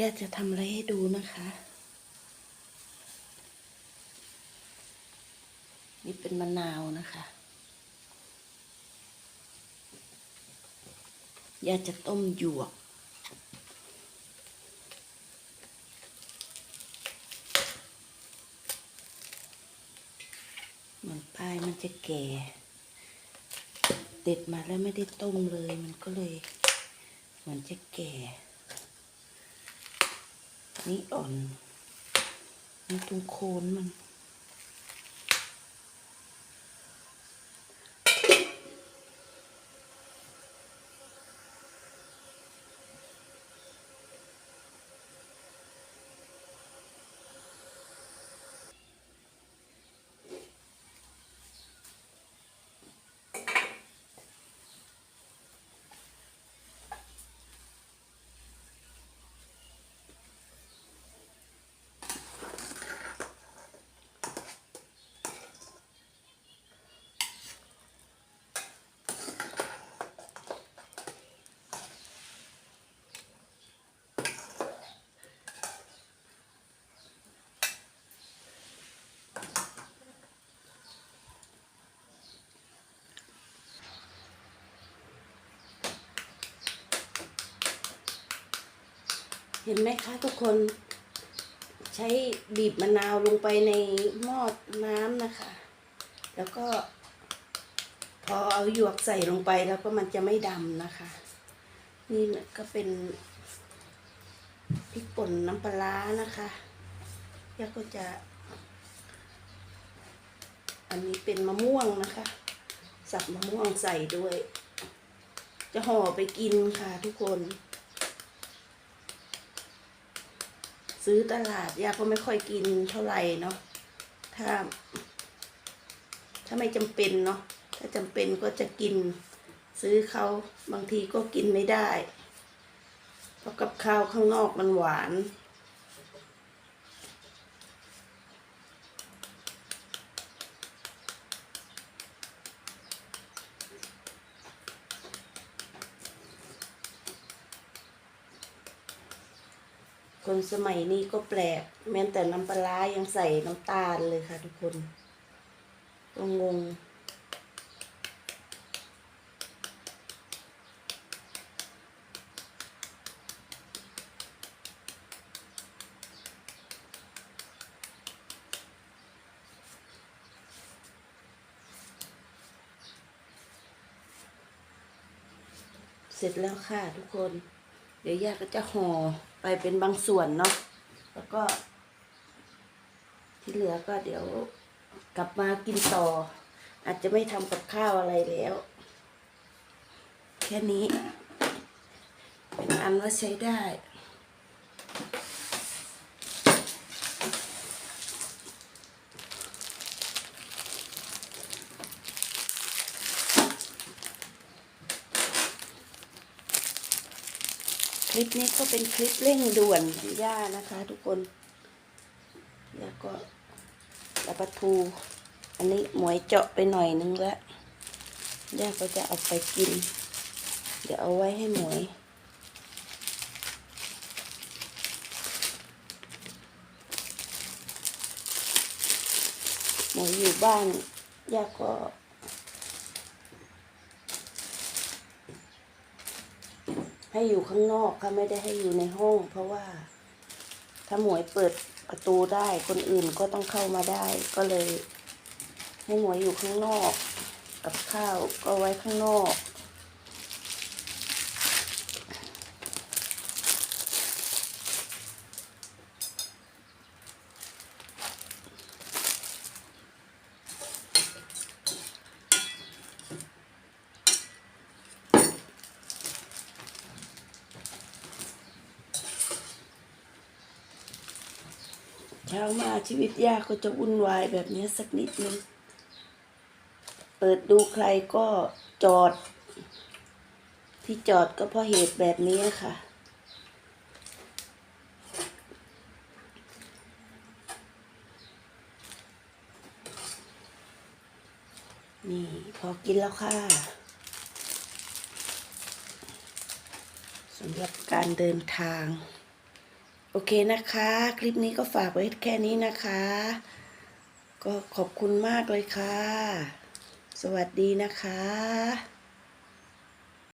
ย่าจะทำอะไรให้ดูนะคะ นี่เป็นมะนาวนะคะ ย่าจะต้มหยวกเหมือนปลายมันจะแก่ เด็ดมาแล้วไม่ได้ต้มเลย มันก็เลย เหมือนจะแก่ นี่อ่อนนี่ตรงโคนมัน เห็นไหมคะทุกคนใช้บีบมะนาวลงไปในหม้อน้ำนะคะ แล้วก็ พอเอาหยวกใส่ลงไปแล้วก็มันจะไม่ดำนะคะ นี่ก็เป็นพริกป่นน้ำปลาร้านะคะแล้วก็จะ อันนี้เป็นมะม่วงนะคะ สับมะม่วงใส่ด้วย จะห่อไปกินค่ะทุกคน ซื้อตลาดยาก็ไม่ค่อยกินเท่าไหร่เนาะถ้า ถ้าไม่จำเป็นเนาะถ้าจำเป็นก็จะกิน ซื้อเขาบางทีก็กินไม่ได้เพราะกับข้าวข้างนอกมันหวาน คนสมัยนี้ก็แปลก แม้แต่น้ำปลาร้ายังใส่น้ำตาลเลยค่ะทุกคนก็งง เสร็จแล้วค่ะทุกคน เดี๋ยวย่าก็จะห่อไปเป็นบางส่วนเนาะแล้วก็ ที่เหลือก็เดี๋ยวกลับมากินต่อ อาจจะไม่ทำกับข้าวอะไรแล้ว แค่นี้ เป็นอันว่าใช้ได้ ค ลิปนี้ก็เป็นคลิปเร่งด่วนของย่านะคะ ทุกคน แล้วก็ปลาปลาทู อันนี้หมวยเจาะไปหน่อยนึงแล้วย่าก็จะเอาไปกิน เดี๋ยวเอาไว้ให้หมวยหมวยอยู่บ้านย่าก็ ให้อยู่ข้างนอกค่ะไม่ได้ให้อยู่ในห้อง เพราะว่า ถ้าหมวยเปิดประตูได้คนอื่นก็ต้องเข้ามาได้ ก็เลย ให้หมวยอยู่ข้างนอก กับข้าวก็ไว้ข้างนอก เช้ามาชีวิตยากก็จะวุ่นวายแบบนี้สักนิดนึง เปิดดูใครก็จอด ที่จอดก็เพราะเหตุแบบนี้ค่ะ นี่พอกินแล้วค่ะสำหรับการเดินทาง โอเคนะคะ คลิปนี้ก็ฝากไว้แค่นี้นะคะ ก็ขอบคุณมากเลยค่ะ สวัสดีนะคะ